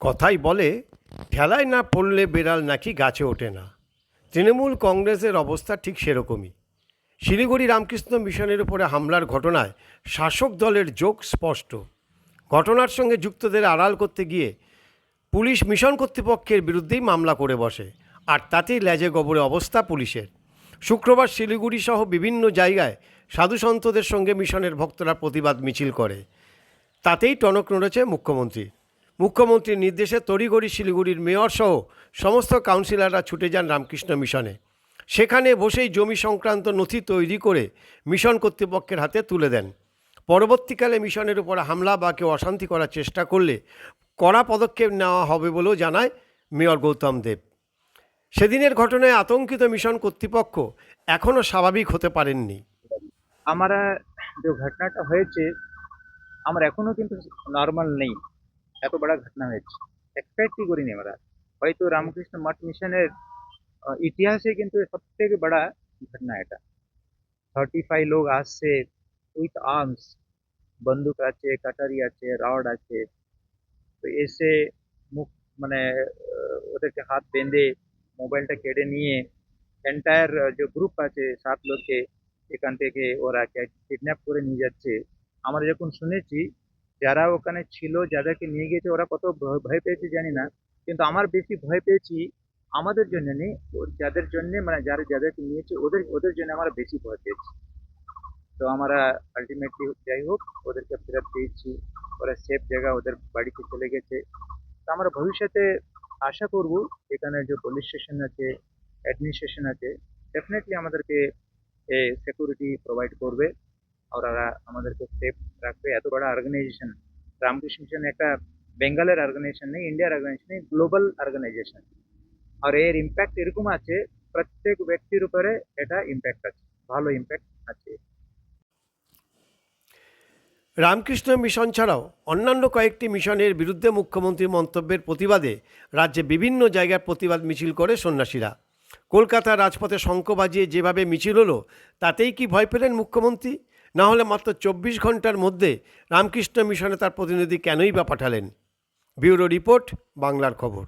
কথাই বলে, ঠেলায় না পড়লে বেড়াল নাকি গাছে ওঠে না। তৃণমূল কংগ্রেসের অবস্থা ঠিক সেরকমই। শিলিগুড়ি রামকৃষ্ণ মিশনের উপরে হামলার ঘটনায় শাসক দলের যোগ স্পষ্ট। ঘটনার সঙ্গে যুক্তদের আড়াল করতে গিয়ে পুলিশ মিশন কর্তৃপক্ষের বিরুদ্ধেই মামলা করে বসে, আর তাতেই লেজে গবরে অবস্থা পুলিশের। শুক্রবার শিলিগুড়ি সহ বিভিন্ন জায়গায় সাধু সন্তদের সঙ্গে মিশনের ভক্তরা প্রতিবাদ মিছিল করে। তাতেই টনক নড়েছে মুখ্যমন্ত্রী। মুখ্যমন্ত্রীর নির্দেশে তড়িগড়ি শিলিগুড়ির মেয়র সহ সমস্ত কাউন্সিলররা ছুটে যান রামকৃষ্ণ মিশনে। সেখানে বসেই জমি সংক্রান্ত নথি তৈরি করে মিশন কর্তৃপক্ষের হাতে তুলে দেন। পরবর্তীকালে মিশনের উপর হামলা বা কেউ অশান্তি করার চেষ্টা করলে কড়া পদক্ষেপ নেওয়া হবে বলেও জানায় মেয়র গৌতম দেব। সেদিনের ঘটনায় আতঙ্কিত মিশন কর্তৃপক্ষ এখনও স্বাভাবিক হতে পারেননি। আমরা যে ঘটনাটা হয়েছে, আমরা এখনও কিন্তু নর্মাল নেই। এত বড় ঘটনা হয়েছে এক্সপেক্টই করিনি আমরা হয়তো রামকৃষ্ণ মঠ মিশনের আহ, ইতিহাসে কিন্তু সব থেকে বড় ঘটনা এটা থার্টি ফাইভ লোক আসছে উইথ আর্মস বন্দুক আছে কাটারি আছে রড আছে তো এসে মুখ মানে আহ, ওদেরকে হাত বেঁধে মোবাইলটা কেড়ে নিয়ে এন্টায়ার যে গ্রুপ আছে সাত লোককে এখান থেকে ওরা কিডন্যাপ করে নিয়ে যাচ্ছে আমরা যখন শুনেছি যারা ওখানে ছিল, যাদেরকে নিয়ে গেছে ওরা কত ভয়- পেয়েছে জানি না। কিন্তু আমার বেশি ভয় পেয়েছি আমাদের জন্য নেই যাদের জন্য মানে যারা, যাদেরকে নিয়েছে, ওদের ওদের জন্য আমরা বেশি ভয় পেয়েছি। তো আমরা আলটিমেটলি যাই হোক, ওদেরকে ফেরত পেয়েছি। ওরা সেফ জায়গা ওদের বাড়িতে চলে গেছে। তো আমরা ভবিষ্যতে আশা করব, এখানে যে পুলিশ স্টেশন আছে অ্যাডমিনিস্ট্রেশন আছে ডেফিনেটলি আমাদেরকে সিকিউরিটি প্রোভাইড করবে। ওরা আমাদেরকে সেফ রাখবে। এত বড় অর্গানাইজেশন রামকৃষ্ণ মিশন একটা বেঙ্গলের অর্গানাইজেশন নেই ইন্ডিয়ার অর্গানাইজেশন নেই গ্লোবাল অর্গানাইজেশন আর এর ইম্প্যাক্ট এরকম আছে, প্রত্যেক ব্যক্তির উপরে এটা ইম্প্যাক্ট আছে, ভালো ইম্প্যাক্ট আছে। রামকৃষ্ণ মিশন ছাড়াও অন্যান্য কয়েকটি মিশনের বিরুদ্ধে মুখ্যমন্ত্রীর মন্তব্যের প্রতিবাদে রাজ্যে বিভিন্ন জায়গায় প্রতিবাদ মিছিল করে সন্ন্যাসীরা। কলকাতা রাজপথে শঙ্খ বাজিয়ে যেভাবে মিছিল হলো, তাতেই কি ভয় পেলেন মুখ্যমন্ত্রী? না হলে মাত্র চব্বিশ ঘণ্টার মধ্যে রামকৃষ্ণ মিশনে তার প্রতিনিধি কেনই বা পাঠালেন? ব্যুরো রিপোর্ট, বাংলার খবর।